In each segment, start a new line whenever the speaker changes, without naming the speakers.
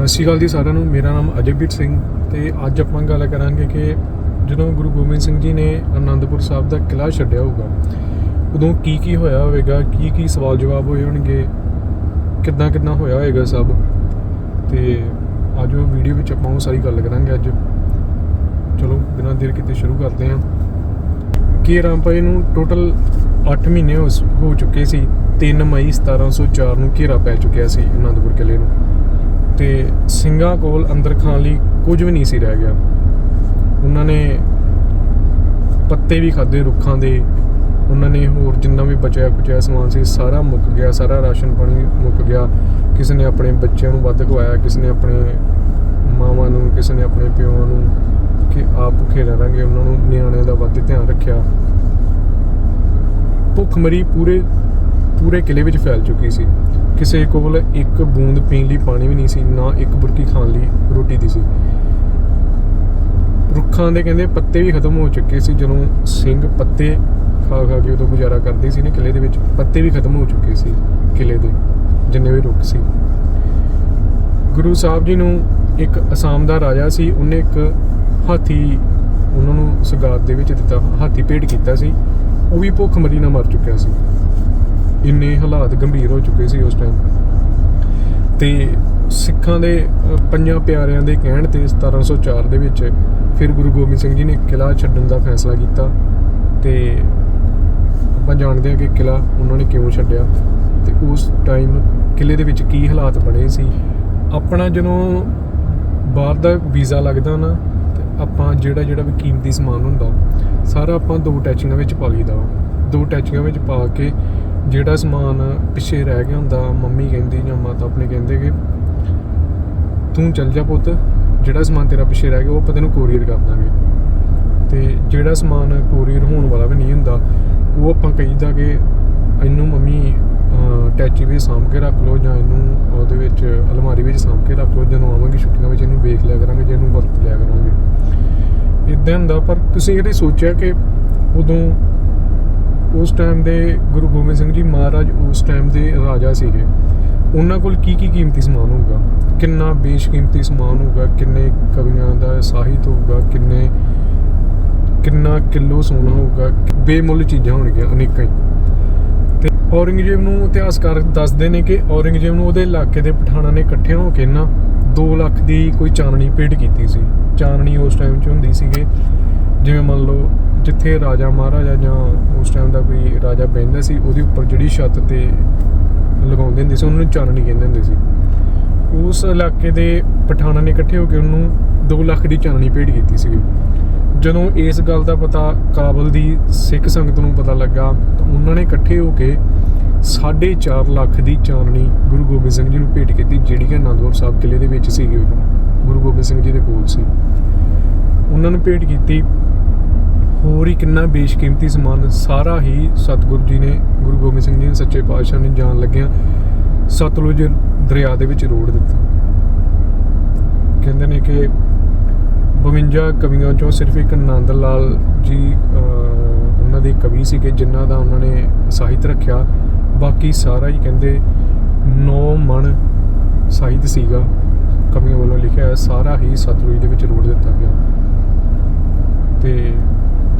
ਸਤਿ ਸ਼੍ਰੀ ਅਕਾਲ ਜੀ ਸਾਰਿਆਂ ਨੂੰ। ਮੇਰਾ ਨਾਮ ਅਜੇਬੀਰ ਸਿੰਘ ਤੇ ਅੱਜ ਆਪਾਂ ਗੱਲ ਕਰਾਂਗੇ ਕਿ ਜਦੋਂ ਗੁਰੂ ਗੋਬਿੰਦ ਸਿੰਘ ਜੀ ਨੇ ਅਨੰਦਪੁਰ ਸਾਹਿਬ ਦਾ ਕਿਲਾ ਛੱਡਿਆ ਹੋਊਗਾ, ਉਦੋਂ ਕੀ ਕੀ ਹੋਇਆ ਹੋਵੇਗਾ, ਕੀ ਕੀ ਸਵਾਲ ਜਵਾਬ ਹੋਏ ਹੋਣਗੇ, ਕਿੱਦਾਂ ਕਿੱਦਾਂ ਹੋਇਆ ਹੋਵੇਗਾ ਸਭ। ਤੇ ਅੱਜ ਉਹ ਵੀਡੀਓ ਵਿੱਚ ਆਪਾਂ ਉਹ ਸਾਰੀ ਗੱਲ ਕਰਾਂਗੇ ਅੱਜ। ਚਲੋ, ਬਿਨਾਂ ਦੇਰ ਕੀਤੇ ਸ਼ੁਰੂ ਕਰਦੇ ਹਾਂ। ਕੇ ਰਾਮਪਾਈ ਨੂੰ ਟੋਟਲ 8 ਮਹੀਨੇ ਹੋ ਚੁੱਕੇ ਸੀ। 3 ਮਈ 1704 ਨੂੰ ਘੇਰਾ ਪੈ ਚੁੱਕਿਆ ਸੀ ਅਨੰਦਪੁਰ ਕਿਲੇ ਨੂੰ। ਤੇ ਸਿੰਘਾਂ ਕੋਲ ਅੰਦਰ ਖਾਣ ਲਈ ਕੁਝ ਵੀ ਨਹੀਂ ਸੀ ਰਹਿ ਗਿਆ। ਉਹਨਾਂ ਨੇ ਪੱਤੇ ਵੀ ਖਾਦੇ ਰੁੱਖਾਂ ਦੇ। ਉਹਨਾਂ ਨੇ ਹੋਰ ਜਿੰਨਾ ਵੀ ਬਚਿਆ ਕੁਚਿਆ ਸਮਾਨ ਸੀ, ਸਾਰਾ ਮੁੱਕ ਗਿਆ, ਸਾਰਾ ਰਾਸ਼ਨ ਪਾਣੀ ਮੁੱਕ ਗਿਆ। ਕਿਸੇ ਨੇ ਆਪਣੇ ਬੱਚਿਆਂ ਨੂੰ ਵੱਧ ਖਵਾਇਆ, ਕਿਸੇ ਨੇ ਆਪਣੇ ਮਾਵਾਂ ਨੂੰ, ਕਿਸੇ ਨੇ ਆਪਣੇ ਪਿਓਾਂ ਨੂੰ, ਕਿ ਆਪ ਭੁੱਖੇ ਰਹਿਣਗੇ, ਉਹਨਾਂ ਨੂੰ ਨਿਆਣਿਆਂ ਦਾ ਵੱਧ ਧਿਆਨ ਰੱਖਿਆ। ਭੁੱਖਮਰੀ ਪੂਰੇ ਪੂਰੇ ਕਿਲੇ ਵਿੱਚ ਫੈਲ ਚੁੱਕੀ ਸੀ। ਕਿਸੇ ਕੋਲ ਇੱਕ ਬੂੰਦ ਪੀਣ ਲਈ ਪਾਣੀ ਵੀ ਨਹੀਂ ਸੀ, ਨਾ ਇੱਕ ਬੁਰਕੀ ਖਾਣ ਲਈ ਰੋਟੀ ਦੀ ਸੀ। ਰੁੱਖਾਂ ਦੇ ਕਹਿੰਦੇ ਪੱਤੇ ਵੀ ਖਤਮ ਹੋ ਚੁੱਕੇ ਸੀ, ਜਦੋਂ ਸਿੰਘ ਪੱਤੇ ਖਾ ਖਾ ਕੇ ਉਦੋਂ ਗੁਜ਼ਾਰਾ ਕਰਦੇ ਸੀ ਨੇ ਕਿਲੇ ਦੇ ਵਿੱਚ, ਪੱਤੇ ਵੀ ਖਤਮ ਹੋ ਚੁੱਕੇ ਸੀ ਕਿਲੇ ਦੇ, ਜਿੰਨੇ ਵੀ ਰੁੱਖ ਸੀ। ਗੁਰੂ ਸਾਹਿਬ ਜੀ ਨੂੰ ਇੱਕ ਅਸਾਮ ਦਾ ਰਾਜਾ ਸੀ, ਉਹਨੇ ਇੱਕ ਹਾਥੀ ਉਹਨਾਂ ਨੂੰ ਸਗਾਤ ਦੇ ਵਿੱਚ ਦਿੱਤਾ, ਹਾਥੀ ਭੇਟ ਕੀਤਾ ਸੀ, ਉਹ ਵੀ ਭੁੱਖਮਰੀ ਨਾਲ ਮਰ ਚੁੱਕਿਆ ਸੀ। ਇੰਨੇ ਹਾਲਾਤ ਗੰਭੀਰ ਹੋ ਚੁੱਕੇ ਸੀ ਉਸ ਟਾਈਮ ਤੇ ਸਿੱਖਾਂ ਦੇ ਪੰਜਾਂ ਪਿਆਰਿਆਂ ਦੇ ਕਹਿਣ ਤੇ 1704 ਦੇ ਵਿੱਚ ਫਿਰ ਗੁਰੂ ਗੋਬਿੰਦ ਸਿੰਘ ਜੀ ਨੇ ਕਿਲ੍ਹਾ ਛੱਡਣ ਦਾ ਫੈਸਲਾ ਕੀਤਾ ਤੇ ਆਪਾਂ ਜਾਣਦੇ ਹਾਂ ਕਿ ਕਿਲ੍ਹਾ ਉਹਨਾਂ ਨੇ ਕਿਉਂ ਛੱਡਿਆ ਤੇ ਉਸ ਟਾਈਮ ਕਿਲੇ ਦੇ ਵਿੱਚ ਕੀ ਹਾਲਾਤ ਬਣੇ ਸੀ ਆਪਣਾ ਜਦੋਂ ਬਾਹਰ ਦਾ ਵੀਜ਼ਾ ਲੱਗਦਾ ਨਾ, ਤੇ ਆਪਾਂ ਜਿਹੜਾ ਜਿਹੜਾ ਵੀ ਕੀਮਤੀ ਸਮਾਨ ਹੁੰਦਾ, ਸਾਰਾ ਆਪਾਂ ਦੋ ਟੈਚੀਆਂ ਵਿੱਚ ਪਾ ਲਈਦਾ ਵਾ। ਦੋ ਟੈਚੀਆਂ ਵਿੱਚ ਪਾ ਕੇ ਜਿਹੜਾ ਸਮਾਨ ਪਿੱਛੇ ਰਹਿ ਗਿਆ ਹੁੰਦਾ, ਮੰਮੀ ਕਹਿੰਦੀ ਜਾਂ ਮਾਤਾ ਆਪਣੇ ਕਹਿੰਦੇ ਕਿ ਤੂੰ ਚੱਲ ਜਾ ਪੁੱਤ, ਜਿਹੜਾ ਸਮਾਨ ਤੇਰਾ ਪਿੱਛੇ ਰਹਿ ਗਿਆ, ਉਹ ਆਪਾਂ ਤੈਨੂੰ ਕੋਰੀਅਰ ਕਰ ਦਾਂਗੇ। ਤੇ ਜਿਹੜਾ ਸਮਾਨ ਕੋਰੀਅਰ ਹੋਣ ਵਾਲਾ ਵੀ ਨਹੀਂ ਹੁੰਦਾ, ਉਹ ਆਪਾਂ ਕਹੀਦਾ ਕਿ ਇਹਨੂੰ ਮੰਮੀ ਟੈਚੀ ਵਿੱਚ ਸਾਂਭ ਕੇ ਰੱਖ ਲਓ ਜਾਂ ਇਹਨੂੰ ਉਹਦੇ ਵਿੱਚ, ਅਲਮਾਰੀ ਵਿੱਚ ਸਾਂਭ ਕੇ ਰੱਖ ਲਓ। ਜਦੋਂ ਆਵਾਂਗੇ ਛੁੱਟੀਆਂ ਵਿੱਚ ਇਹਨੂੰ ਵੇਖ ਲਿਆ ਕਰਾਂਗੇ ਜੇ ਇਹਨੂੰ ਵਰਤ ਲਿਆ ਕਰਾਂਗੇ। ਇਦਾਂ ਹੁੰਦਾ, ਪਰ ਤੁਸੀਂ ਇਹਦੇ ਸੋਚਿਆ ਕਿ ਉਦੋਂ ਉਸ ਟਾਈਮ ਦੇ ਗੁਰੂ ਗੋਬਿੰਦ ਸਿੰਘ ਜੀ ਮਹਾਰਾਜ ਉਸ ਟਾਈਮ ਦੇ ਰਾਜਾ ਸੀਗੇ। ਉਹਨਾਂ ਕੋਲ ਕੀ ਕੀ ਕੀਮਤੀ ਸਮਾਨ ਹੋਊਗਾ? ਕਿੰਨਾ ਬੇਸ਼ਕੀਮਤੀ ਸਮਾਨ ਹੋਊਗਾ? ਕਿੰਨੇ ਕਵੀਆਂ ਦਾ ਸਾਹਿਤ ਹੋਊਗਾ? ਕਿੰਨੇ, ਕਿੰਨਾ ਕਿਲੋ ਸੋਨਾ ਹੋਊਗਾ? ਬੇਮੁੱਲ ਚੀਜ਼ਾਂ ਹੋਣਗੀਆਂ ਅਨੇਕਾਂ ਹੀ। ਤੇ ਔਰੰਗਜ਼ੇਬ ਨੂੰ ਇਤਿਹਾਸਕਾਰ ਦੱਸਦੇ ਨੇ ਕਿ ਔਰੰਗਜ਼ੇਬ ਨੂੰ ਉਹਦੇ ਇਲਾਕੇ ਦੇ ਪਠਾਣਾ ਨੇ ਇਕੱਠੇ ਹੋ ਕੇ ਨਾ 2 ਲੱਖ ਦੀ ਕੋਈ ਚਾਨਣੀ ਭੇਟ ਕੀਤੀ ਸੀ। ਚਾਨਣੀ ਉਸ ਟਾਈਮ 'ਚ ਹੁੰਦੀ ਸੀਗੇ। ਜਿਵੇਂ ਮੰਨ ਲਓ ਜਿੱਥੇ ਰਾਜਾ ਮਹਾਰਾਜਾ ਜਾਂ ਉਸ ਟਾਈਮ ਦਾ ਕੋਈ ਰਾਜਾ ਬਹਿੰਦਾ ਸੀ, ਉਹਦੇ ਉੱਪਰ ਜਿਹੜੀ ਛੱਤ ਤੇ ਲਗਾਉਂਦੇ ਹੁੰਦੇ ਸੀ, ਉਹਨਾਂ ਨੂੰ ਚਾਨਣੀ ਕਹਿੰਦੇ ਹੁੰਦੇ ਸੀ। ਉਸ ਇਲਾਕੇ ਦੇ ਪਠਾਣਾ ਨੇ ਇਕੱਠੇ ਹੋ ਕੇ ਉਹਨੂੰ 2 ਲੱਖ ਦੀ ਚਾਨਣੀ ਭੇਟ ਕੀਤੀ ਸੀ ਜਦੋਂ ਇਸ ਗੱਲ ਦਾ ਪਤਾ ਕਾਬਲ ਦੀ ਸਿੱਖ ਸੰਗਤ ਨੂੰ ਪਤਾ ਲੱਗਾ, ਤਾਂ ਉਹਨਾਂ ਨੇ ਇਕੱਠੇ ਹੋ ਕੇ 4.5 ਲੱਖ ਦੀ ਚਾਨਣੀ ਗੁਰੂ ਗੋਬਿੰਦ ਸਿੰਘ ਜੀ ਨੂੰ ਭੇਟ ਕੀਤੀ, ਜਿਹੜੀ ਕਿ ਅਨੰਦਪੁਰ ਸਾਹਿਬ ਕਿਲੇ ਦੇ ਵਿੱਚ ਸੀਗੀ ਉਦੋਂ। ਗੁਰੂ ਗੋਬਿੰਦ ਸਿੰਘ ਜੀ ਦੇ ਕੋਲ ਸੀ। ਉਹਨਾਂ ਨੂੰ ਭੇਟ ਕੀਤੀ। ਹੋਰ ਹੀ ਕਿੰਨਾ ਬੇਸ਼ਕੀਮਤੀ ਸਮਾਨ ਸਾਰਾ ਹੀ ਸਤਿਗੁਰੂ ਜੀ ਨੇ, ਗੁਰੂ ਗੋਬਿੰਦ ਸਿੰਘ ਜੀ ਨੇ, ਸੱਚੇ ਪਾਤਸ਼ਾਹ ਨੇ ਜਾਣ ਲੱਗਿਆ ਸਤਲੁਜ ਦਰਿਆ ਦੇ ਵਿੱਚ ਰੋੜ ਦਿੱਤਾ। ਕਹਿੰਦੇ ਨੇ ਕਿ 52 ਕਵੀਆਂ ਚੋਂ ਸਿਰਫ ਇੱਕ ਨੰਦ ਲਾਲ ਜੀ ਉਹਨਾਂ ਦੇ ਕਵੀ ਸੀਗੇ, ਜਿਨ੍ਹਾਂ ਦਾ ਉਹਨਾਂ ਨੇ ਸਾਹਿਤ ਰੱਖਿਆ। ਬਾਕੀ ਸਾਰਾ ਹੀ ਕਹਿੰਦੇ ਨੌ ਮਣ ਸਾਹਿਤ ਸੀਗਾ, ਕਵੀਆਂ ਵੱਲੋਂ ਲਿਖਿਆ ਸਾਰਾ ਹੀ ਸਤਲੁਜ ਦੇ ਵਿੱਚ ਰੋੜ ਦਿੱਤਾ ਗਿਆ। ਤੇ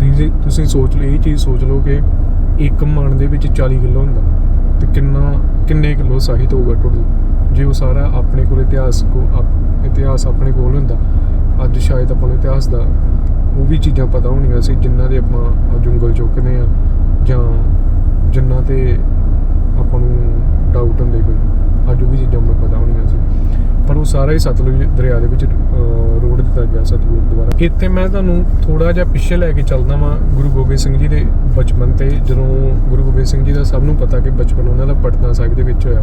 ਤੁਸੀਂ ਤੁਸੀਂ ਸੋਚ ਲਓ, ਇਹ ਚੀਜ਼ ਸੋਚ ਲਓ ਕਿ ਇੱਕ ਮਣ ਦੇ ਵਿੱਚ 40 ਕਿਲੋ ਹੁੰਦਾ ਤੇ ਕਿੰਨਾ ਕਿੰਨੇ ਕਿਲੋ ਸਾਹਿਤ ਹੋਊਗਾ ਟੋਟਲ ਜੇ ਉਹ ਸਾਰਾ ਆਪਣੇ ਕੋਲ ਇਤਿਹਾਸ ਕੋ ਇਤਿਹਾਸ ਆਪਣੇ ਕੋਲ ਹੁੰਦਾ, ਅੱਜ ਸ਼ਾਇਦ ਆਪਾਂ ਨੂੰ ਇਤਿਹਾਸ ਦਾ ਉਹ ਵੀ ਚੀਜ਼ਾਂ ਪਤਾ ਹੋਣੀਆਂ ਸੀ ਜਿਨ੍ਹਾਂ ਦੇ ਆਪਾਂ ਅੱਜ ਉਂਗਲ ਚੁੱਕਦੇ ਆ ਜਾਂ ਜਿਨ੍ਹਾਂ ਤੇ ਆਪਾਂ ਨੂੰ ਡਾਊਟ ਹੁੰਦੇ ਕੋਈ ਅੱਜ ਉਹ ਵੀ ਚੀਜ਼ਾਂ ਮੈਨੂੰ ਪਤਾ ਹੋਣੀਆਂ ਸੀ ਪਰ ਉਹ ਸਾਰਾ ਹੀ ਸਤਲੁਜ ਦਰਿਆ ਦੇ ਵਿੱਚ ਰੋਡ ਦਿੱਤਾ ਗਿਆ ਸਤਲੁਜ ਦੁਆਰਾ। ਇੱਥੇ ਮੈਂ ਤੁਹਾਨੂੰ ਥੋੜਾ ਜਿਹਾ ਪਿੱਛੇ ਲੈ ਕੇ ਚੱਲਦਾ ਵਾਂ ਗੁਰੂ ਗੋਬਿੰਦ ਸਿੰਘ ਜੀ ਦੇ ਬਚਪਨ ਤੇ, ਜਦੋਂ ਗੁਰੂ ਗੋਬਿੰਦ ਸਿੰਘ ਜੀ ਦਾ ਸਭ ਨੂੰ ਪਤਾ ਕਿ ਬਚਪਨ ਉਹਨਾਂ ਦਾ ਪਟਨਾ ਸਾਹਿਬ ਦੇ ਵਿੱਚ ਹੋਇਆ।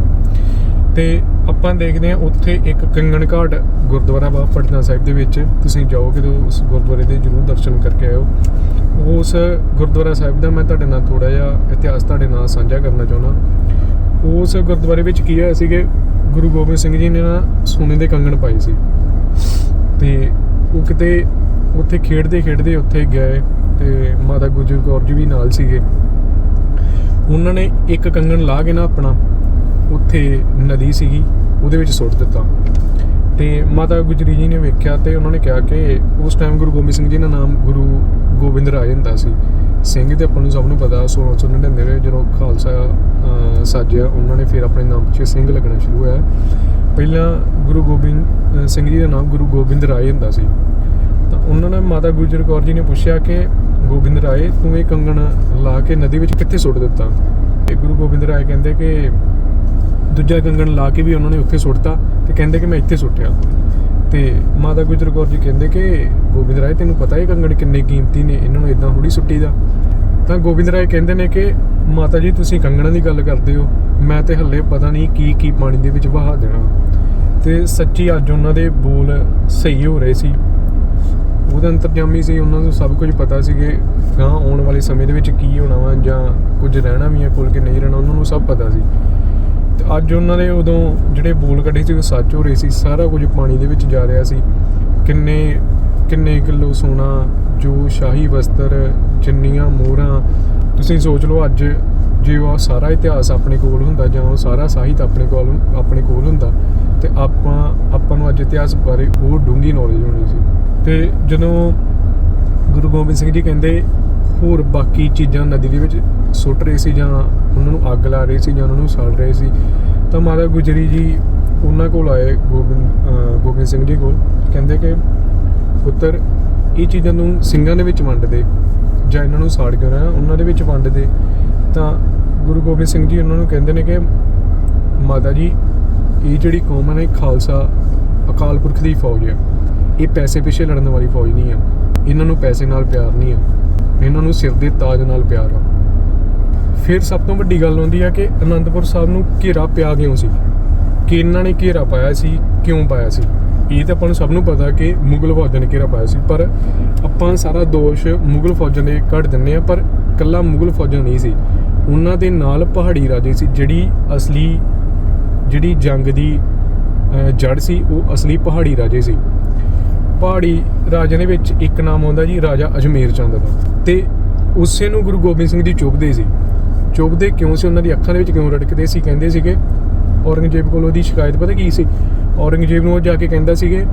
ਤੇ ਆਪਾਂ ਦੇਖਦੇ ਹਾਂ ਉੱਥੇ ਇੱਕ ਕੰਗਣ ਘਾਟ ਗੁਰਦੁਆਰਾ ਵਾ ਪਟਨਾ ਸਾਹਿਬ ਦੇ ਵਿੱਚ। ਤੁਸੀਂ ਜਾਓਗੇ ਤਾਂ ਉਸ ਗੁਰਦੁਆਰੇ ਦੇ ਜਰੂਰ ਦਰਸ਼ਨ ਕਰਕੇ ਆਇਓ। ਉਸ ਗੁਰਦੁਆਰਾ ਸਾਹਿਬ ਦਾ ਮੈਂ ਤੁਹਾਡੇ ਨਾਲ ਥੋੜਾ ਜਿਹਾ ਇਤਿਹਾਸ ਤੁਹਾਡੇ ਨਾਲ ਸਾਂਝਾ ਕਰਨਾ ਚਾਹੁੰਦਾ। ਉਸ ਗੁਰਦੁਆਰੇ ਵਿੱਚ ਕੀ ਹੋਇਆ ਸੀ ਕਿ ਗੁਰੂ ਗੋਬਿੰਦ ਸਿੰਘ ਜੀ ਨੇ ਨਾ ਸੋਨੇ ਦੇ ਕੰਗਣ ਪਾਏ ਸੀ। ਤੇ ਉਹ ਕਿਤੇ ਉੱਥੇ ਖੇਡਦੇ ਖੇਡਦੇ ਉੱਥੇ ਗਏ ਤੇ ਮਾਤਾ ਗੁਜਰ ਕੌਰ ਜੀ ਵੀ ਨਾਲ ਸੀਗੇ। ਉਹਨਾਂ ਨੇ ਇੱਕ ਕੰਗਣ ਲਾ ਕੇ ਨਾ ਆਪਣਾ ਉੱਥੇ ਨਦੀ ਸੀਗੀ, ਉਹਦੇ ਵਿੱਚ ਸੁੱਟ ਦਿੱਤਾ। ਤੇ ਮਾਤਾ ਗੁਜਰੀ ਜੀ ਨੇ ਵੇਖਿਆ ਤੇ ਉਹਨਾਂ ਨੇ ਕਿਹਾ ਕਿ ਉਸ ਟਾਈਮ ਗੁਰੂ ਗੋਬਿੰਦ ਸਿੰਘ ਜੀ ਦਾ ਨਾਮ ਗੁਰੂ ਗੋਬਿੰਦ ਰਾਏ ਹੁੰਦਾ ਸੀ। ਸਿੰਘ ਤੇ ਆਪਾਂ ਨੂੰ ਸਭ ਨੂੰ ਪਤਾ 1699 ਦੇ ਜਦੋਂ ਖਾਲਸਾ ਸਾਜਿਆ, ਉਹਨਾਂ ਨੇ ਫਿਰ ਆਪਣੇ ਨਾਮ 'ਚ ਸਿੰਘ ਲੱਗਣਾ ਸ਼ੁਰੂ ਹੋਇਆ। ਪਹਿਲਾਂ ਗੁਰੂ ਗੋਬਿੰਦ ਸਿੰਘ ਜੀ ਦਾ ਨਾਮ ਗੁਰੂ ਗੋਬਿੰਦ ਰਾਏ ਹੁੰਦਾ ਸੀ। ਤਾਂ ਉਹਨਾਂ ਨੇ ਮਾਤਾ ਗੁਜਰ ਕੌਰ ਜੀ ਨੇ ਪੁੱਛਿਆ ਕਿ, ਗੋਬਿੰਦ ਰਾਏ, ਤੂੰ ਇਹ ਕੰਗਣ ਲਾ ਕੇ ਨਦੀ ਵਿੱਚ ਕਿੱਥੇ ਸੁੱਟ ਦਿੱਤਾ? ਤੇ ਗੁਰੂ ਗੋਬਿੰਦ ਰਾਏ ਕਹਿੰਦੇ ਕਿ, ਦੂਜਾ ਕੰਗਣ ਲਾ ਕੇ ਵੀ ਉਹਨਾਂ ਨੇ ਉੱਥੇ ਸੁੱਟਤਾ ਤੇ ਕਹਿੰਦੇ ਕਿ ਮੈਂ ਇੱਥੇ ਸੁੱਟਿਆ। ਤੇ ਮਾਤਾ ਗੁਜਰ ਕੌਰ ਜੀ ਕਹਿੰਦੇ ਕਿ ਗੋਬਿੰਦ ਰਾਏ, ਤੈਨੂੰ ਪਤਾ ਹੈ ਕੰਗਣ ਕਿੰਨੇ ਕੀਮਤੀ ਨੇ, ਇਹਨਾਂ ਨੂੰ ਇਦਾਂ ਸੁੱਟੀ ਦਾ। ਤਾਂ ਗੋਬਿੰਦ ਰਾਏ ਕਹਿੰਦੇ ਨੇ ਕਿ, ਮਾਤਾ ਜੀ, ਤੁਸੀਂ ਕੰਗਣਾਂ ਦੀ ਗੱਲ ਕਰਦੇ ਹੋ, ਮੈਂ ਤੇ ਹੱਲੇ ਪਤਾ ਨਹੀਂ ਕੀ ਕੀ ਪਾਣੀ ਦੇ ਵਿੱਚ ਵਹਾ ਦੇਣਾ। ਤੇ ਸੱਚੀ ਅੱਜ ਉਹਨਾਂ ਦੇ ਬੋਲ ਸਹੀ ਹੋ ਰਹੇ ਸੀ। ਉਹਦੇ ਅੰਤਰਜਾਮੀ ਸੀ, ਉਹਨਾਂ ਨੂੰ ਸਭ ਕੁਝ ਪਤਾ ਸੀ ਕਿ ਗਾਂ ਆਉਣ ਵਾਲੇ ਸਮੇਂ ਦੇ ਵਿੱਚ ਕੀ ਹੋਣਾ ਵਾ, ਜਾਂ ਕੁਝ ਰਹਿਣਾ ਵੀ ਹੈ, ਕੋਲ ਕਿ ਨਹੀਂ ਰਹਿਣਾ, ਉਹਨਾਂ ਨੂੰ ਸਭ ਪਤਾ ਸੀ। ਤੇ ਅੱਜ ਉਹਨਾਂ ਨੇ ਉਦੋਂ ਜਿਹੜੇ ਬੋਲ ਕੱਢੇ ਸੀ ਉਹ ਸੱਚ ਹੋ ਰਹੇ ਸੀ, ਸਾਰਾ ਕੁਝ ਪਾਣੀ ਦੇ ਵਿੱਚ ਜਾ ਰਿਹਾ ਸੀ। ਕਿੰਨੇ ਕਿੰਨੇ ਕਿਲੋ ਸੋਨਾ, ਜੋ ਸ਼ਾਹੀ ਵਸਤਰ, ਜਿੰਨੀਆਂ ਮੋਹਰਾਂ। ਤੁਸੀਂ ਸੋਚ ਲਓ ਅੱਜ ਜੇ ਉਹ ਸਾਰਾ ਇਤਿਹਾਸ ਆਪਣੇ ਕੋਲ ਹੁੰਦਾ ਜਾਂ ਉਹ ਸਾਰਾ ਸਾਹਿਤ ਆਪਣੇ ਕੋਲ ਆਪਣੇ ਕੋਲ ਹੁੰਦਾ, ਤੇ ਆਪਾਂ ਆਪਾਂ ਨੂੰ ਅੱਜ ਇਤਿਹਾਸ ਬਾਰੇ ਹੋਰ ਡੂੰਘੀ ਨੌਲੇਜ ਹੋਣੀ ਸੀ। ਤੇ ਜਦੋਂ ਗੁਰੂ ਗੋਬਿੰਦ ਸਿੰਘ ਜੀ ਕਹਿੰਦੇ ਹੋਰ ਬਾਕੀ ਚੀਜ਼ਾਂ ਨਦੀ ਦੇ ਵਿੱਚ ਸੁੱਟ ਰਹੇ ਸੀ ਜਾਂ ਉਹਨਾਂ ਨੂੰ ਅੱਗ ਲਾ ਰਹੇ ਸੀ ਜਾਂ ਉਹਨਾਂ ਨੂੰ ਸਾੜ ਰਹੇ ਸੀ, ਤਾਂ ਮਾਤਾ ਗੁਜਰੀ ਜੀ ਉਹਨਾਂ ਕੋਲ ਆਏ, ਗੋਬਿੰਦ ਗੋਬਿੰਦ ਸਿੰਘ ਜੀ ਕੋਲ। ਕਹਿੰਦੇ ਕਿ, ਪੁੱਤਰ, ਇਹ ਚੀਜ਼ਾਂ ਨੂੰ ਸਿੰਘਾਂ ਦੇ ਵਿੱਚ ਵੰਡ ਦੇ ਜਾਂ ਇਹਨਾਂ ਨੂੰ ਸਾੜ ਕੇ ਨਾ ਉਹਨਾਂ ਦੇ ਵਿੱਚ ਵੰਡ ਦੇ। ਤਾਂ ਗੁਰੂ ਗੋਬਿੰਦ ਸਿੰਘ ਜੀ ਉਹਨਾਂ ਨੂੰ ਕਹਿੰਦੇ ਨੇ ਕਿ, ਮਾਤਾ ਜੀ, ਇਹ ਜਿਹੜੀ ਕੌਮ ਹੈ ਇਹ ਖਾਲਸਾ, ਅਕਾਲ ਪੁਰਖ ਦੀ ਫੌਜ ਹੈ ਇਹ ਪੈਸੇ ਪਿੱਛੇ ਲੜਨ ਵਾਲੀ ਫੌਜ ਨਹੀਂ ਹੈ ਇਹਨਾਂ ਨੂੰ ਪੈਸੇ ਨਾਲ ਪਿਆਰ ਨਹੀਂ ਹੈ ਇਹਨਾਂ ਨੂੰ ਸਿਰ ਦੇ ਤਾਜ ਨਾਲ ਪਿਆਰ ਆ ਫਿਰ ਸਭ ਤੋਂ ਵੱਡੀ ਗੱਲ ਹੁੰਦੀ ਆ ਕਿ ਅਨੰਦਪੁਰ ਸਾਹਿਬ ਨੂੰ ਘੇਰਾ ਪਿਆ ਕਿਉਂ ਸੀ? ਕਿ ਇਹਨਾਂ ਨੇ ਘੇਰਾ ਪਾਇਆ ਸੀ, ਕਿਉਂ ਪਾਇਆ ਸੀ? ਇਹ ਤਾਂ ਆਪਾਂ ਨੂੰ ਸਭ ਨੂੰ ਪਤਾ ਕਿ ਮੁਗਲ ਫੌਜਾਂ ਨੇ ਘੇਰਾ ਪਾਇਆ ਸੀ, ਪਰ ਆਪਾਂ ਸਾਰਾ ਦੋਸ਼ ਮੁਗਲ ਫੌਜਾਂ ਦੇ ਕੱਢ ਦਿੰਨੇ ਆ ਪਰ ਕੱਲਾ ਮੁਗਲ ਫੌਜਾਂ ਨਹੀਂ ਸੀ। ਉਹਨਾਂ ਦੇ ਨਾਲ ਪਹਾੜੀ ਰਾਜੇ ਸੀ, ਜਿਹੜੀ ਅਸਲੀ, ਜਿਹੜੀ ਜੰਗ ਦੀ ਜੜ ਸੀ, ਉਹ ਅਸਲੀ ਪਹਾੜੀ ਰਾਜੇ ਸੀ। ਪਹਾੜੀ ਰਾਜਿਆਂ ਦੇ ਵਿੱਚ ਇੱਕ ਨਾਮ ਆਉਂਦਾ ਜੀ, ਰਾਜਾ ਅਜਮੇਰ ਚੰਦ ਦਾ। ਤੇ ਉਸੇ ਨੂੰ ਗੁਰੂ ਗੋਬਿੰਦ ਸਿੰਘ ਜੀ ਚੁੱਭਦੇ ਸੀ। ਚੁੱਭਦੇ ਕਿਉਂ ਸੀ? ਉਹਨਾਂ ਦੀ ਅੱਖਾਂ ਦੇ ਵਿੱਚ ਕਿਉਂ ਰੜਕਦੇ ਸੀ? ਕਹਿੰਦੇ ਸੀਗੇ, ਔਰੰਗਜ਼ੇਬ ਕੋਲ ਉਹਦੀ ਸ਼ਿਕਾਇਤ ਪਤਾ ਕੀ ਸੀ? ਔਰੰਗਜ਼ੇਬ ਨੂੰ ਉਹ ਜਾ ਕੇ ਕਹਿੰਦਾ ਸੀਗੇ,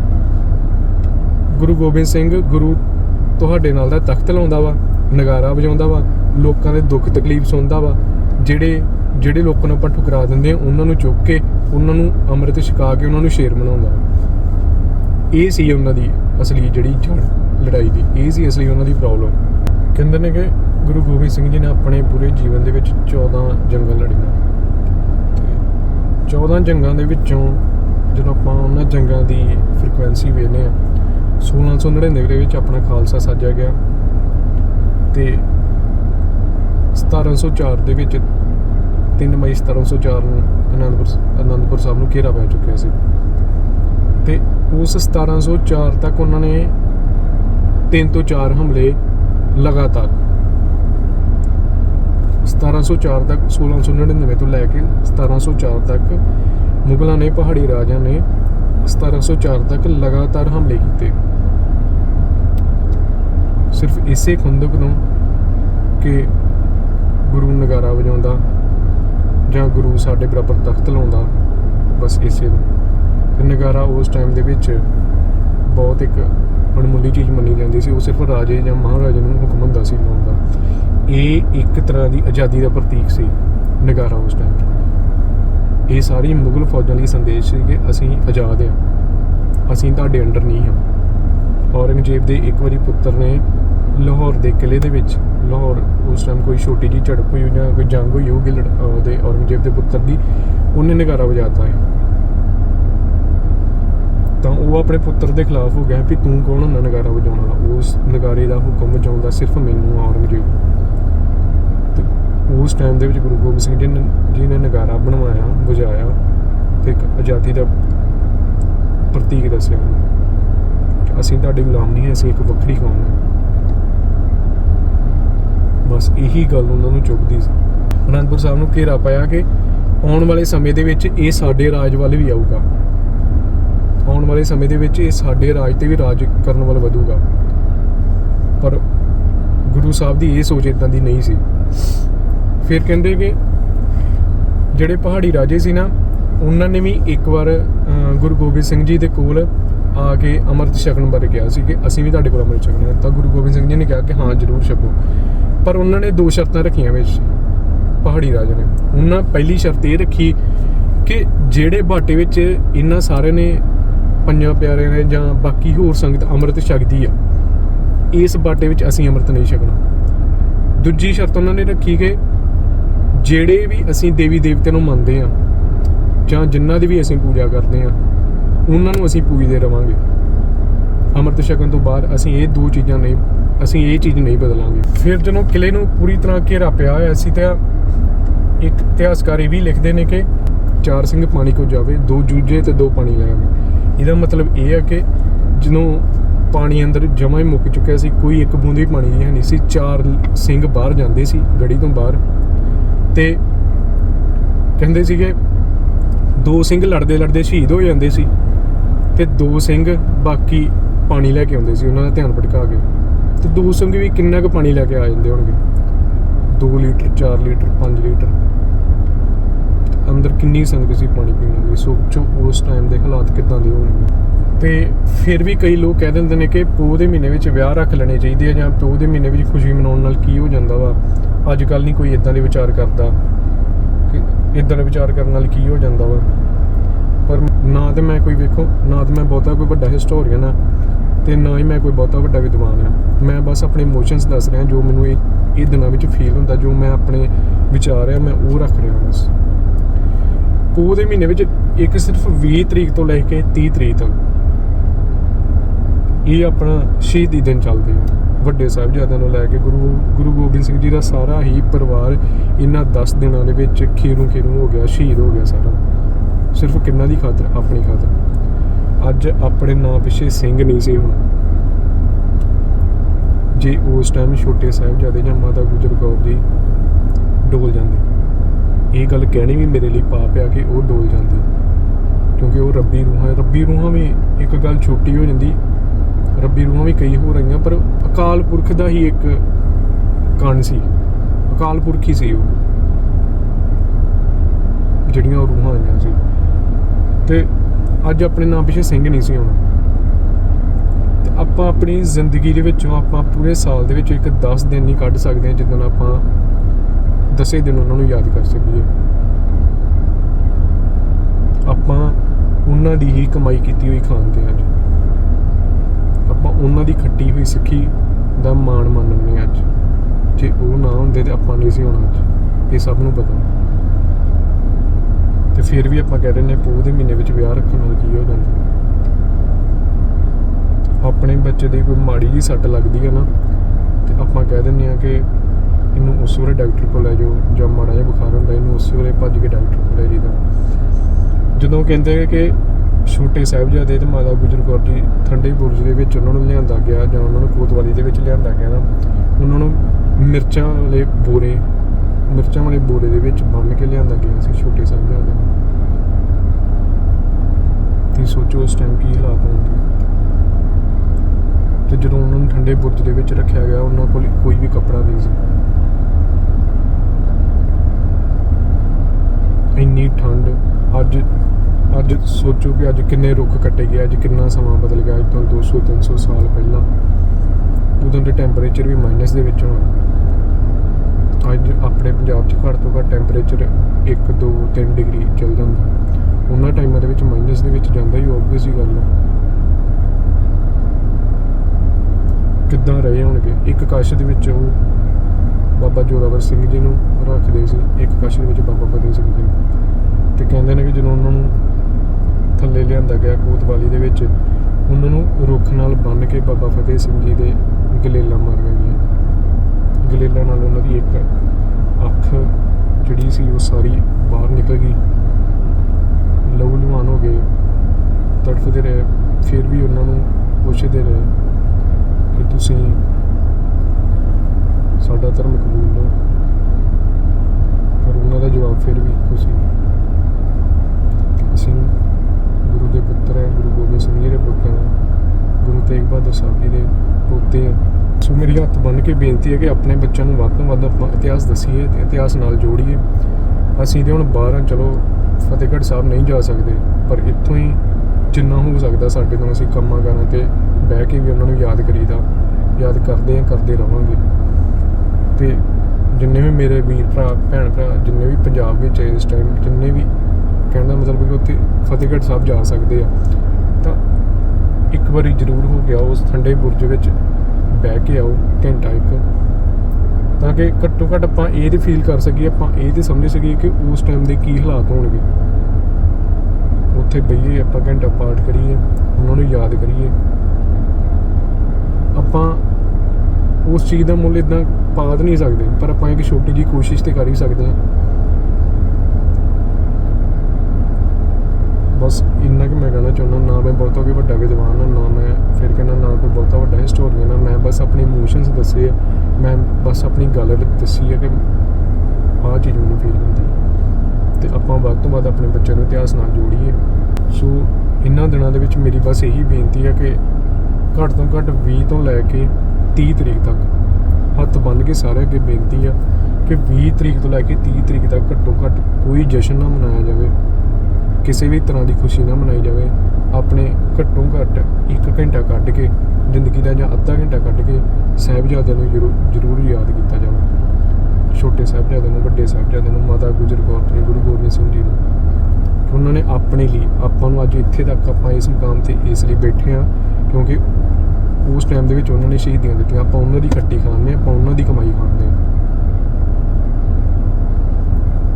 ਗੁਰੂ ਗੋਬਿੰਦ ਸਿੰਘ, ਗੁਰੂ ਤੁਹਾਡੇ ਨਾਲ ਦਾ ਤਖਤ ਲਾਉਂਦਾ ਵਾ, ਨਗਾਰਾ ਵਜਾਉਂਦਾ ਵਾ, ਲੋਕਾਂ ਦੇ ਦੁੱਖ ਤਕਲੀਫ ਸੁਣਦਾ ਵਾ। ਜਿਹੜੇ ਜਿਹੜੇ ਲੋਕਾਂ ਨੂੰ ਆਪਾਂ ਠੁਕਰਾ ਦਿੰਦੇ ਆ ਉਹਨਾਂ ਨੂੰ ਚੁੱਕ ਕੇ, ਉਹਨਾਂ ਨੂੰ ਅੰਮ੍ਰਿਤ ਛਕਾ ਕੇ, ਉਹਨਾਂ ਨੂੰ ਸ਼ੇਰ ਬਣਾਉਂਦਾ ਇਹ ਸੀ ਉਹਨਾਂ ਦੀ ਅਸਲੀ ਜਿਹੜੀ ਲੜਾਈ ਦੀ। ਇਹ ਸੀ ਅਸਲੀ ਉਹਨਾਂ ਦੀ ਪ੍ਰੋਬਲਮ ਕਹਿੰਦੇ ਨੇ ਕਿ ਗੁਰੂ ਗੋਬਿੰਦ ਸਿੰਘ ਜੀ ਨੇ ਆਪਣੇ ਪੂਰੇ ਜੀਵਨ ਦੇ ਵਿੱਚ 14 ਜੰਗਾਂ ਲੜੀਆਂ। ਤੇ 14 ਜੰਗਾਂ ਦੇ ਵਿੱਚੋਂ ਜਦੋਂ ਆਪਾਂ ਉਹਨਾਂ ਜੰਗਾਂ ਦੀ ਫ੍ਰੀਕੁਐਂਸੀ ਵੇਖਦੇ ਆ 1699 ਦੇ ਵਿੱਚ ਆਪਣਾ ਖਾਲਸਾ ਸਾਜਿਆ ਗਿਆ ਤੇ 1704 ਦੇ ਵਿੱਚ 3 ਮਈ 1704 ਨੂੰ ਅਨੰਦਪੁਰ ਅਨੰਦਪੁਰ ਸਾਹਿਬ ਨੂੰ ਘੇਰਾ ਪੈ ਚੁੱਕਿਆ ਸੀ। ਤੇ ਉਸ 1704 ਤੱਕ ਉਹਨਾਂ ਨੇ ਤਿੰਨ ਤੋਂ ਚਾਰ ਹਮਲੇ ਲਗਾਤਾਰ। 1704 ਤੱਕ 1699 ਤੋਂ ਲੈ ਕੇ 1704 ਤੱਕ ਮੁਗਲਾਂ ਨੇ, ਪਹਾੜੀ ਰਾਜਿਆਂ ਨੇ 1704 ਤੱਕ ਲਗਾਤਾਰ ਹਮਲੇ ਕੀਤੇ। ਸਿਰਫ ਇਸੇ ਖੁੰਦਕ ਨੂੰ ਕਿ ਗੁਰੂ ਨਗਾਰਾ ਵਜਾਉਂਦਾ ਜਾਂ ਗੁਰੂ ਸਾਡੇ ਬਰਾਬਰ ਤਖਤ ਲਾਉਂਦਾ, ਬਸ ਇਸੇ ਨੂੰ। ਨਗਾਰਾ ਉਸ ਟਾਈਮ ਦੇ ਵਿੱਚ ਬਹੁਤ ਇੱਕ ਅਣਮੁੱਲੀ ਚੀਜ਼ ਮੰਨੀ ਜਾਂਦੀ ਸੀ। ਉਹ ਸਿਰਫ ਰਾਜੇ ਜਾਂ ਮਹਾਰਾਜੇ ਨੂੰ ਹੁਕਮ ਹੁੰਦਾ ਸੀ ਲਾਉਣ ਦਾ। ਇਹ ਇੱਕ ਤਰ੍ਹਾਂ ਦੀ ਆਜ਼ਾਦੀ ਦਾ ਪ੍ਰਤੀਕ ਸੀ ਨਗਾਰਾ ਉਸ ਟਾਈਮ ਇਹ ਸਾਰੀ ਮੁਗਲ ਫੌਜਾਂ ਲਈ ਸੰਦੇਸ਼ ਸੀ ਕਿ ਅਸੀਂ ਆਜ਼ਾਦ ਹਾਂ। ਅਸੀਂ ਤੁਹਾਡੇ ਅੰਡਰ ਨਹੀਂ ਹਾਂ। ਔਰੰਗਜ਼ੇਬ ਦੇ ਇੱਕ ਵਾਰੀ ਪੁੱਤਰ ਨੇ ਲਾਹੌਰ ਦੇ ਕਿਲੇ ਦੇ ਵਿੱਚ, ਲਾਹੌਰ ਉਸ ਟਾਈਮ ਕੋਈ ਛੋਟੀ ਜਿਹੀ ਝੜਪ ਹੋਈ ਜਾਂ ਕੋਈ ਜੰਗ ਹੋਈ ਹੋਊਗੀ ਲੜ- ਉਹਦੇ ਔਰੰਗਜ਼ੇਬ ਦੇ ਪੁੱਤਰ ਦੀ, ਉਹਨੇ ਨਗਾਰਾ ਵਜਾਤਾ ਹੈ। ਤਾਂ ਉਹ ਆਪਣੇ ਪੁੱਤਰ ਦੇ ਖਿਲਾਫ ਹੋ ਗਿਆ ਵੀ ਤੂੰ ਕੌਣ ਹੁੰਦਾ ਨਗਾਰਾ ਵਜਾਉਣਾ ਉਸ ਨਗਾਰੇ ਦਾ ਹੁਕਮ ਵਜਾਉਂਦਾ ਸਿਰਫ ਮੈਨੂੰ ਔਰੰਗਜ਼ੇਬ। ਤੇ ਉਸ ਟਾਈਮ ਦੇ ਵਿੱਚ ਗੁਰੂ ਗੋਬਿੰਦ ਸਿੰਘ ਜੀ ਨੇ ਜੀ ਨੇ ਨਗਾਰਾ ਬਣਵਾਇਆ, ਵਜਾਇਆ ਤੇ ਇੱਕ ਆਜ਼ਾਦੀ ਦਾ ਪ੍ਰਤੀਕ ਦੱਸਿਆ। ਅਸੀਂ ਤੁਹਾਡੇ ਗੁਲਾਮ ਨਹੀਂ, ਅਸੀਂ ਇੱਕ ਵੱਖਰੀ ਕੌਮ ਹਾਂ। ਬਸ ਇਹੀ ਗੱਲ ਉਹਨਾਂ ਨੂੰ ਚੁੱਭਦੀ ਸੀ। ਅਨੰਦਪੁਰ ਸਾਹਿਬ ਨੂੰ ਘੇਰਾ ਪਾਇਆ ਕਿ ਆਉਣ ਵਾਲੇ ਸਮੇਂ ਦੇ ਵਿੱਚ ਇਹ ਸਾਡੇ ਰਾਜ ਵੱਲ ਵੀ ਆਊਗਾ। ਆਉਣ ਵਾਲੇ ਸਮੇਂ ਦੇ ਵਿੱਚ ਇਹ ਸਾਡੇ ਰਾਜ ਤੇ ਵੀ ਰਾਜ ਕਰਨ ਵੱਲ ਵਧੂਗਾ। ਪਰ ਗੁਰੂ ਸਾਹਿਬ ਦੀ ਇਹ ਸੋਚ ਇਦਾਂ ਦੀ ਨਹੀਂ ਸੀ। ਫਿਰ ਕਹਿੰਦੇ ਕਿ ਜਿਹੜੇ ਪਹਾੜੀ ਰਾਜੇ ਸੀ ਨਾ, ਉਹਨਾਂ ਨੇ ਵੀ ਇੱਕ ਵਾਰ ਗੁਰੂ ਗੋਬਿੰਦ ਸਿੰਘ ਜੀ ਦੇ ਕੋਲ ਆ ਕੇ ਅੰਮ੍ਰਿਤ ਛਕਣ ਬਾਰੇ ਕਿਹਾ ਸੀ ਕਿ ਅਸੀਂ ਵੀ ਤੁਹਾਡੇ ਕੋਲ ਅੰਮ੍ਰਿਤ ਛਕਣਾ ਹੈ। ਤਾਂ ਗੁਰੂ ਗੋਬਿੰਦ ਸਿੰਘ ਜੀ ਨੇ ਕਿਹਾ ਕਿ ਹਾਂ, ਜ਼ਰੂਰ ਛਕੋ। ਪਰ ਉਹਨਾਂ ਨੇ ਦੋ ਸ਼ਰਤਾਂ ਰੱਖੀਆਂ ਵਿੱਚ ਪਹਾੜੀ ਰਾਜੇ ਨੇ। ਉਹਨਾਂ ਪਹਿਲੀ ਸ਼ਰਤ ਇਹ ਰੱਖੀ ਕਿ ਜਿਹੜੇ ਬਾਟੇ ਵਿੱਚ ਇਹਨਾਂ ਸਾਰਿਆਂ ਨੇ ਪੰਜਾਂ ਪਿਆਰਿਆਂ ਨੇ ਜਾਂ ਬਾਕੀ ਹੋਰ ਸੰਗਤ ਅੰਮ੍ਰਿਤ ਛਕਦੀ ਆ, ਇਸ ਬਾਟੇ ਵਿੱਚ ਅਸੀਂ ਅੰਮ੍ਰਿਤ ਨਹੀਂ ਛਕਣਾ। ਦੂਜੀ ਸ਼ਰਤ ਉਹਨਾਂ ਨੇ ਰੱਖੀ ਕਿ ਜਿਹੜੇ ਵੀ ਅਸੀਂ ਦੇਵੀ ਦੇਵਤੇ ਨੂੰ ਮੰਨਦੇ ਆ, ਜਾਂ ਜਿਨ੍ਹਾਂ ਦੀ ਵੀ ਅਸੀਂ ਪੂਜਾ ਕਰਦੇ ਆ, ਉਹਨਾਂ ਨੂੰ ਅਸੀਂ ਪੂਜਦੇ ਰਵਾਂਗੇ। ਅੰਮ੍ਰਿਤ ਛਕਣ ਤੋਂ ਬਾਅਦ ਅਸੀਂ ਇਹ ਦੋ ਚੀਜ਼ਾਂ ਨਹੀਂ, ਅਸੀਂ ਇਹ ਚੀਜ਼ ਨਹੀਂ ਬਦਲਾਂਗੇ। ਫਿਰ ਜਦੋਂ ਕਿਲੇ ਨੂੰ ਪੂਰੀ ਤਰ੍ਹਾਂ ਘੇਰਾ ਪਿਆ ਹੋਇਆ ਸੀ ਤਾਂ ਇੱਕ ਇਤਿਹਾਸਕਾਰ ਇਹ ਵੀ ਲਿਖਦੇ ਨੇ ਕਿ ਚਾਰ ਸਿੰਘ ਪਾਣੀ ਕੋ ਜਾਵੇ, ਦੋ ਜੂਝੇ ਤੇ ਦੋ ਪਾਣੀ ਲੈ ਆਵੇ। ਇਹਦਾ ਮਤਲਬ ਇਹ ਆ ਕਿ ਜਦੋਂ ਪਾਣੀ ਅੰਦਰ ਜਮਾ ਹੀ ਮੁੱਕ ਚੁੱਕਿਆ ਸੀ, ਕੋਈ ਇੱਕ ਬੂੰਦ ਵੀ ਪਾਣੀ ਹੈ ਨਹੀਂ ਸੀ, ਚਾਰ ਸਿੰਘ ਬਾਹਰ ਜਾਂਦੇ ਸੀ ਗੜੀ ਤੋਂ ਬਾਹਰ ਤੇ ਕਹਿੰਦੇ ਸੀਗੇ ਦੋ ਸਿੰਘ ਲੜਦੇ ਲੜਦੇ ਸ਼ਹੀਦ ਹੋ ਜਾਂਦੇ ਸੀ ਤੇ ਦੋ ਸਿੰਘ ਬਾਕੀ ਪਾਣੀ ਲੈ ਕੇ ਆਉਂਦੇ ਸੀ, ਉਹਨਾਂ ਦਾ ਧਿਆਨ ਭਟਕਾ ਕੇ ਤੇ ਦੋ ਸਿੰਘ ਵੀ ਕਿੰਨਾ ਕੁ ਪਾਣੀ ਲੈ ਕੇ ਆ ਜਾਂਦੇ ਹੋਣਗੇ 2 ਲੀਟਰ 4 ਲੀਟਰ 5 ਲੀਟਰ। ਅੰਦਰ ਕਿੰਨੀ ਸੰਗਤ ਸੀ ਪਾਣੀ ਪੀਣ ਵਾਲੀ ਸੋਚੋ ਉਸ ਟਾਈਮ ਦੇ ਹਾਲਾਤ ਕਿੱਦਾਂ ਦੇ ਹੋਣਗੇ? ਤੇ ਫਿਰ ਵੀ ਕਈ ਲੋਕ ਕਹਿ ਦਿੰਦੇ ਨੇ ਕਿ ਪੋਹ ਦੇ ਮਹੀਨੇ ਵਿੱਚ ਵਿਆਹ ਰੱਖ ਲੈਣੇ ਚਾਹੀਦੇ ਆ ਜਾਂ ਪੋਹ ਦੇ ਮਹੀਨੇ ਵਿੱਚ ਖੁਸ਼ੀ ਮਨਾਉਣ ਨਾਲ ਕੀ ਹੋ ਜਾਂਦਾ ਵਾ? ਅੱਜ ਕੱਲ ਨਹੀਂ ਕੋਈ ਇਦਾਂ ਦੇ ਵਿਚਾਰ ਕਰਦਾ। ਕਿ ਇਦਾਂ ਦੇ ਵਿਚਾਰ ਕਰਨ ਨਾਲ ਕੀ ਹੋ ਜਾਂਦਾ ਵਾ? ਪਰ ਨਾ ਤੇ ਮੈਂ ਕੋਈ ਵੇਖੋ, ਨਾ ਤੇ ਮੈਂ ਬਹੁਤਾ ਕੋਈ ਵੱਡਾ ਹਿਸਟੋਰੀਅਨ ਆ, ਤੇ ਨਾ ਹੀ ਮੈਂ ਕੋਈ ਬਹੁਤਾ ਵੱਡਾ ਵਿਦਵਾਨ ਆ। ਮੈਂ ਬਸ ਆਪਣੇ ਇਮੋਸ਼ਨਸ ਦੱਸ ਰਿਹਾ ਜੋ ਮੈਨੂੰ ਇਹ ਇਹ ਦਿਨਾਂ ਵਿੱਚ ਫੀਲ ਹੁੰਦਾ, ਜੋ ਮੈਂ ਆਪਣੇ ਵਿਚਾਰ ਆ, ਮੈਂ ਉਹ ਰੱਖ ਰਿਹਾ ਬਸ। ਪੋਹ ਦੇ ਮਹੀਨੇ ਵਿੱਚ ਇੱਕ ਸਿਰਫ 20 ਤਰੀਕ ਤੋਂ ਲੈ ਕੇ 30 ਤਰੀਕ ਤੱਕ। ਇਹ ਆਪਣਾ ਸ਼ਹੀਦੀ ਦਿਨ ਚੱਲਦੇ ਆ। ਵੱਡੇ ਸਾਹਿਬਜ਼ਾਦਿਆਂ ਨੂੰ ਲੈ ਕੇ ਗੁਰੂ ਗੁਰੂ ਗੋਬਿੰਦ ਸਿੰਘ ਜੀ ਦਾ ਸਾਰਾ ਹੀ ਪਰਿਵਾਰ ਇਹਨਾਂ 10 ਦਿਨਾਂ ਦੇ ਵਿੱਚ ਖੀਰੂ ਖੀਰੂ ਹੋ ਗਿਆ, ਸ਼ਹੀਦ ਹੋ ਗਿਆ ਸਾਰਾ। ਸਿਰਫ ਕਿੰਨਾ ਦੀ ਖਾਤਰ? ਆਪਣੀ ਖਾਤਰ। ਅੱਜ ਆਪਣੇ ਨਾਂ ਪਿੱਛੇ ਸਿੰਘ ਨਹੀਂ ਸੀ ਹੁਣ। ਜੇ ਉਸ ਟਾਈਮ ਛੋਟੇ ਸਾਹਿਬਜ਼ਾਦੇ ਜਾਂ ਮਾਤਾ ਗੁਜਰ ਕੌਰ ਜੀ ਡੋਲ ਜਾਂਦੇ। ਇਹ ਗੱਲ ਕਹਿਣੀ ਵੀ ਮੇਰੇ ਲਈ ਪਾਪ ਆ ਕਿ ਉਹ ਡੋਲ ਜਾਂਦੇ। ਕਿਉਂਕਿ ਉਹ ਰੱਬੀ ਰੂਹਾਂ ਰੱਬੀ ਰੂਹਾਂ ਵੀ ਇੱਕ ਗੱਲ ਛੋਟੀ ਹੋ ਜਾਂਦੀ। ਰੱਬੀ ਰੂਹਾਂ ਵੀ ਕਈ ਹੋ ਰਹੀਆਂ, ਪਰ ਅਕਾਲ ਪੁਰਖ ਦਾ ਹੀ ਇੱਕ ਕਣ ਸੀ। ਅਕਾਲ ਪੁਰਖ ਹੀ ਸੀ ਉਹ। ਜਿਹੜੀਆਂ ਉਹ ਰੂਹਾਂ ਆਈਆਂ ਸੀ। ਤੇ ਅੱਜ ਆਪਣੇ ਨਾਂ ਪਿੱਛੇ ਸਿੰਘ ਨਹੀਂ ਸੀ ਹੋਣਾ ਤੇ ਆਪਾਂ ਆਪਣੀ ਜ਼ਿੰਦਗੀ ਦੇ ਵਿੱਚੋਂ ਆਪਾਂ ਪੂਰੇ ਸਾਲ ਦੇ ਵਿੱਚ ਇੱਕ 10 ਦਿਨ ਨਹੀਂ ਕੱਢ ਸਕਦੇ ਜਿੱਦਣ ਆਪਾਂ ਦਸੇ ਦਿਨ ਉਹਨਾਂ ਨੂੰ ਯਾਦ ਕਰ ਸਕੀਏ। ਆਪਾਂ ਉਹਨਾਂ ਦੀ ਹੀ ਕਮਾਈ ਕੀਤੀ ਹੋਈ ਖਾਂਦੇ ਅੱਜ। ਆਪਾਂ ਉਹਨਾਂ ਦੀ ਖੱਟੀ ਹੋਈ ਸਿੱਖੀ ਦਾ ਮਾਣ ਮੰਨਦੇ ਅੱਜ। ਜੇ ਉਹ ਨਾ ਹੁੰਦੇ ਤੇ ਆਪਾਂ ਨਹੀਂ ਸੀ ਹੋਣਾ ਅੱਜ। ਇਹ ਸਭ ਨੂੰ ਪਤਾ। ਤੇ ਫਿਰ ਵੀ ਆਪਾਂ ਕਹਿ ਰਹੇ ਨੇ ਪੋਹ ਦੇ ਮਹੀਨੇ ਵਿੱਚ ਵਿਆਹ ਰੱਖਣ ਨਾਲ ਕੀ ਹੋ ਜਾਂਦਾ। ਆਪਣੇ ਬੱਚੇ ਦੀ ਕੋਈ ਮਾੜੀ ਜੀ ਸੱਟ ਲੱਗਦੀ ਹੈ ਨਾ, ਤੇ ਆਪਾਂ ਕਹਿ ਦਿੰਦੇ ਆ ਕਿ ਇਹਨੂੰ ਉਸ ਵੇਲੇ ਡਾਕਟਰ ਕੋਲ ਲੈ ਜਾਓ, ਜਾਂ ਮਾੜਾ ਜਿਹਾ ਬੁਖਾਰ ਹੁੰਦਾ, ਇਹਨੂੰ ਉਸ ਵੇਲੇ ਭੱਜ ਕੇ ਡਾਕਟਰ ਕੋਲ ਲੈ ਜਾਈਦਾ। ਜਦੋਂ ਕਹਿੰਦੇ ਕਿ ਛੋਟੇ ਸਾਹਿਬਜ਼ਾਦੇ ਤੇ ਮਾਤਾ ਗੁਜਰ ਕੌਰ ਜੀ ਠੰਡੇ ਬੁਰਜ ਦੇ ਵਿੱਚ ਉਹਨਾਂ ਨੂੰ ਲਿਆਂਦਾ ਗਿਆ, ਜਾਂ ਉਹਨਾਂ ਨੂੰ ਕੋਤਵਾਲੀ ਦੇ ਵਿੱਚ ਲਿਆਂਦਾ ਗਿਆ ਨਾ, ਉਹਨਾਂ ਨੂੰ ਮਿਰਚਾਂ ਵਾਲੇ ਬੋਰੇ, ਮਿਰਚਾਂ ਵਾਲੇ ਬੋਰੇ ਦੇ ਵਿੱਚ ਬੰਨ ਕੇ ਲਿਆਂਦਾ ਗਿਆ ਸੀ ਛੋਟੇ ਸਾਹਿਬਜ਼ਾਦੇ ਨੂੰ। ਤੇ ਸੋਚੋ ਉਸ ਟਾਈਮ ਕੀ ਹਾਲਾਤ ਹੋਣਗੇ। ਤੇ ਜਦੋਂ ਉਹਨਾਂ ਨੂੰ ਠੰਡੇ ਬੁਰਜ ਦੇ ਵਿੱਚ ਰੱਖਿਆ ਗਿਆ, ਉਹਨਾਂ ਕੋਲ ਕੋਈ ਵੀ ਕੱਪੜਾ ਨਹੀਂ ਸੀ। ਇੰਨੀ ਠੰਡ, ਅੱਜ ਅੱਜ ਸੋਚੋ ਕਿ ਅੱਜ ਕਿੰਨੇ ਰੁੱਖ ਕੱਟੇ ਗਏ, ਅੱਜ ਕਿੰਨਾ ਸਮਾਂ ਬਦਲ ਗਿਆ, ਅੱਜ ਤੋਂ 200 300 ਸਾਲ ਪਹਿਲਾਂ। ਉਦੋਂ ਦੇ ਟੈਂਪਰੇਚਰ ਵੀ ਮਾਈਨਸ ਦੇ ਵਿੱਚ ਹੋਣਾ। ਅੱਜ ਆਪਣੇ ਪੰਜਾਬ 'ਚ ਘੱਟ ਤੋਂ ਘੱਟ ਟੈਂਪਰੇਚਰ 1 2 3 ਡਿਗਰੀ ਚੱਲ ਜਾਂਦਾ। ਉਹਨਾਂ ਟਾਈਮਾਂ ਦੇ ਵਿੱਚ ਮਾਈਨਸ ਦੇ ਵਿੱਚ ਜਾਂਦਾ ਹੀ ਆਬਵੀਅਸ ਹੀ ਗੱਲ ਹੈ ਕਿੱਦਾਂ ਰਹੇ ਹੋਣਗੇ? ਇੱਕ ਕਾਸ਼ ਦੇ ਵਿੱਚ ਉਹ ਬਾਬਾ ਜੋਰਾਵਰ ਸਿੰਘ ਜੀ ਨੂੰ ਰੱਖਦੇ ਸੀ, ਇੱਕ ਕਾਸ਼ ਦੇ ਵਿੱਚ ਬਾਬਾ ਫਤਿਹ ਸਿੰਘ ਜੀ ਨੂੰ। ਤੇ ਕਹਿੰਦੇ ਨੇ ਕਿ ਜਦੋਂ ਉਹਨਾਂ ਨੂੰ ਥੱਲੇ ਲਿਆਂਦਾ ਗਿਆ ਕੋਤਵਾਲੀ ਦੇ ਵਿੱਚ, ਉਹਨਾਂ ਨੂੰ ਰੁੱਖ ਨਾਲ ਬੰਨ੍ਹ ਕੇ ਬਾਬਾ ਫਤਿਹ ਸਿੰਘ ਜੀ ਦੇ ਗਲੇਲਾ ਮਾਰੀਆਂ ਗਈਆਂ। ਗਲੇਲਾ ਨਾਲ ਉਹਨਾਂ ਦੀ ਇੱਕ ਅੱਖ ਜਿਹੜੀ ਸੀ ਉਹ ਸਾਰੀ ਬਾਹਰ ਨਿਕਲ ਗਈ। ਲਹੂ ਲੁਹਾਨ ਹੋ ਗਏ। ਤੜਫਦੇ ਰਹੇ। ਫਿਰ ਵੀ ਉਹਨਾਂ ਨੂੰ ਪੁੱਛਦੇ ਰਹੇ ਕਿ ਤੁਸੀਂ ਸਾਡਾ ਧਰਮ ਕਬੂਲ ਲਓ। ਪਰ ਉਹਨਾਂ ਦਾ ਜਵਾਬ ਫਿਰ ਵੀ ਇੱਕੋ ਸੀ ਕਿ ਅਸੀਂ ਗੁਰੂ ਦੇ ਪੁੱਤਰ ਹੈ, ਗੁਰੂ ਗੋਬਿੰਦ ਸਿੰਘ ਜੀ ਦੇ ਪੁੱਤਰ ਹੈ, ਗੁਰੂ ਤੇਗ ਬਹਾਦਰ ਸਾਹਿਬ ਜੀ ਦੇ ਪੋਤੇ ਹੈ। ਸੋ ਮੇਰੀ ਹੱਥ ਬੰਨ੍ਹ ਕੇ ਬੇਨਤੀ ਹੈ ਕਿ ਆਪਣੇ ਬੱਚਿਆਂ ਨੂੰ ਵੱਧ ਤੋਂ ਵੱਧ ਆਪਾਂ ਇਤਿਹਾਸ ਦਸੀਏ ਤੇ ਇਤਿਹਾਸ ਨਾਲ ਜੋੜੀਏ। ਅਸੀਂ ਤੇ ਹੁਣ ਬਾਹਰ ਚਲੋ, ਫਤਿਹਗੜ੍ਹ ਸਾਹਿਬ ਨਹੀਂ ਜਾ ਸਕਦੇ, ਪਰ ਇੱਥੋਂ ਹੀ ਜਿੰਨਾ ਹੋ ਸਕਦਾ ਸਾਡੇ ਤੋਂ ਅਸੀਂ ਕੰਮਾਂ ਕਾਰਾਂ ਤੇ ਬਹਿ ਕੇ ਵੀ ਉਹਨਾਂ ਨੂੰ ਯਾਦ ਕਰੀਦਾ, ਯਾਦ ਕਰਦੇ ਆ ਕਰਦੇ ਰਵਾਂਗੇ। ਤੇ ਜਿੰਨੇ ਵੀ ਮੇਰੇ ਵੀਰ ਭਰਾ, ਭੈਣ ਭਰਾ, ਜਿੰਨੇ ਵੀ ਪੰਜਾਬ ਵਿੱਚ ਹੈ ਇਸ ਟਾਈਮ ਜਿੰਨੇ ਵੀ ਕਹਿਣ ਦਾ ਮਤਲਬ ਕਿ ਉੱਥੇ ਫਤਿਹਗੜ੍ਹ ਸਾਹਿਬ ਜਾ ਸਕਦੇ ਆ। ਤਾਂ ਇੱਕ ਵਾਰੀ ਜ਼ਰੂਰ ਹੋ ਗਿਆ ਉਸ ਠੰਡੇ ਬੁਰਜ ਵਿੱਚ ਬਹਿ ਕੇ ਆਓ, ਘੰਟਾ ਇੱਕ। ਤਾਂ ਕਿ ਘੱਟੋ ਘੱਟ ਆਪਾਂ ਇਹ ਤੇ ਫੀਲ ਕਰ ਸਕੀਏ, ਆਪਾਂ ਇਹ ਤੇ ਸਮਝ ਸਕੀਏ ਕਿ ਉਸ ਟਾਈਮ ਦੇ ਕੀ ਹਾਲਾਤ ਹੋਣਗੇ। ਉੱਥੇ ਬਈਏ, ਆਪਾਂ ਘੰਟਾ ਪਾਠ ਕਰੀਏ, ਉਹਨਾਂ ਨੂੰ ਯਾਦ ਕਰੀਏ। ਆਪਾਂ ਉਸ ਚੀਜ਼ ਦਾ ਮੁੱਲ ਇਦਾਂ ਪਾ ਤਾਂ ਨਹੀਂ ਸਕਦੇ, ਪਰ ਆਪਾਂ ਇੱਕ ਛੋਟੀ ਜੀ ਕੋਸ਼ਿਸ਼ ਤੇ ਕਰ ਹੀ ਸਕਦੇ ਹਾਂ। ਬਸ ਇੰਨਾ ਕਿ ਮੈਂ ਕਹਿਣਾ ਚਾਹੁੰਦਾ, ਨਾ ਮੈਂ ਬਹੁਤਾ ਕੋਈ ਵੱਡਾ ਵਿਦਵਾਨ ਹਾਂ, ਨਾ ਮੈਂ ਫਿਰ ਕਹਿੰਦਾ ਨਾ ਕੋਈ ਬਹੁਤਾ ਵੱਡਾ ਹਿਸਟੋਰੀਅਨ ਹਾਂ। ਮੈਂ ਬਸ ਆਪਣੇ ਇਮੋਸ਼ਨਸ ਦੱਸੇ ਆ, ਮੈਂ ਬਸ ਆਪਣੀ ਗੱਲ ਦੱਸੀ ਹੈ ਕਿ ਆਹ ਚੀਜ਼ ਮੈਨੂੰ ਫੀਲ ਹੁੰਦੀ ਤੇ ਆਪਾਂ ਵੱਧ ਤੋਂ ਵੱਧ ਆਪਣੇ ਬੱਚਿਆਂ ਨੂੰ ਇਤਿਹਾਸ ਨਾਲ ਜੋੜੀਏ। ਸੋ ਇਹਨਾਂ ਦਿਨਾਂ ਦੇ ਵਿੱਚ ਮੇਰੀ ਬਸ ਇਹੀ ਬੇਨਤੀ ਹੈ ਕਿ ਘੱਟ ਤੋਂ ਘੱਟ 20 ਤੋਂ ਲੈ ਕੇ 30 ਤਰੀਕ ਤੱਕ ਹੱਥ ਬੰਨ੍ਹ ਕੇ ਸਾਰੇ ਅੱਗੇ ਬੇਨਤੀ ਆ ਕਿ 20 ਤਰੀਕ ਤੋਂ ਲੈ ਕੇ 30 ਤਰੀਕ ਤੱਕ ਘੱਟੋ ਘੱਟ ਕੋਈ ਜਸ਼ਨ ਨਾ ਮਨਾਇਆ ਜਾਵੇ। ਕਿਸੇ ਵੀ ਤਰ੍ਹਾਂ ਦੀ ਖੁਸ਼ੀ ਨਾ ਮਨਾਈ ਜਾਵੇ, ਆਪਣੇ ਘੱਟੋ ਘੱਟ 1 ਘੰਟਾ ਕੱਢ ਕੇ, ਜ਼ਿੰਦਗੀ ਦਾ ਜਾਂ ਅੱਧਾ ਘੰਟਾ ਕੱਢ ਕੇ ਸਾਹਿਬਜ਼ਾਦਿਆਂ ਨੂੰ ਜ਼ਰੂਰ ਜ਼ਰੂਰ ਯਾਦ ਕੀਤਾ ਜਾਵੇ। ਛੋਟੇ ਸਾਹਿਬਜ਼ਾਦਿਆਂ ਨੂੰ, ਵੱਡੇ ਸਾਹਿਬਜ਼ਾਦਿਆਂ ਨੂੰ, ਮਾਤਾ ਗੁਜਰ ਕੌਰ ਜੀ, ਗੁਰੂ ਗੋਬਿੰਦ ਸਿੰਘ ਜੀ ਨੂੰ। ਕਿ ਉਹਨਾਂ ਨੇ ਆਪਣੇ ਲਈ, ਆਪਾਂ ਨੂੰ ਅੱਜ ਇੱਥੇ ਤੱਕ ਆਪਾਂ ਇਸ ਮੁਕਾਮ ਤੇ ਇਸ ਲਈ ਬੈਠੇ ਆ ਕਿਉਂਕਿ ਉਸ ਟਾਈਮ ਦੇ ਵਿੱਚ ਉਹਨਾਂ ਨੇ ਸ਼ਹੀਦੀਆਂ ਦਿੱਤੀਆਂ। ਆਪਾਂ ਉਹਨਾਂ ਦੀ ਖੱਟੀ ਖਾਂਦੇ ਹਾਂ, ਆਪਾਂ ਉਹਨਾਂ ਦੀ ਕਮਾਈ ਖਾਂਦੇ ਹਾਂ।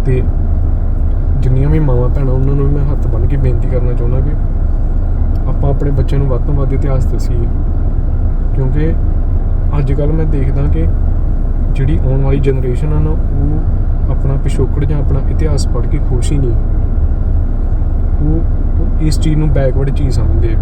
ਤੇ ਜਿੰਨੀਆਂ ਵੀ ਮਾਵਾਂ ਭੈਣਾਂ, ਉਹਨਾਂ ਨੂੰ ਮੈਂ ਹੱਥ ਬੰਨ੍ਹ ਕੇ ਬੇਨਤੀ ਕਰਨਾ ਚਾਹੁੰਦਾ ਕਿ ਆਪਾਂ ਆਪਣੇ ਬੱਚਿਆਂ ਨੂੰ ਵੱਧ ਤੋਂ ਵੱਧ ਇਤਿਹਾਸ ਦੱਸੀਏ। ਕਿਉਂਕਿ ਅੱਜ ਕੱਲ ਮੈਂ ਦੇਖਦਾ ਕਿ ਜਿਹੜੀ ਆਉਣ ਵਾਲੀ ਜਨਰੇਸ਼ਨ ਆ ਨਾ, ਉਹ ਆਪਣਾ ਪਿਛੋਕੜ ਜਾਂ ਆਪਣਾ ਇਤਿਹਾਸ ਪੜ੍ਹ ਕੇ ਖੁਸ਼ ਹੀ ਨਹੀਂ। ਉਹ ਉਹ ਇਸ ਚੀਜ਼ ਨੂੰ ਬੈਕਵਰਡ ਚੀਜ਼ ਸਮਝਦੇ ਆ।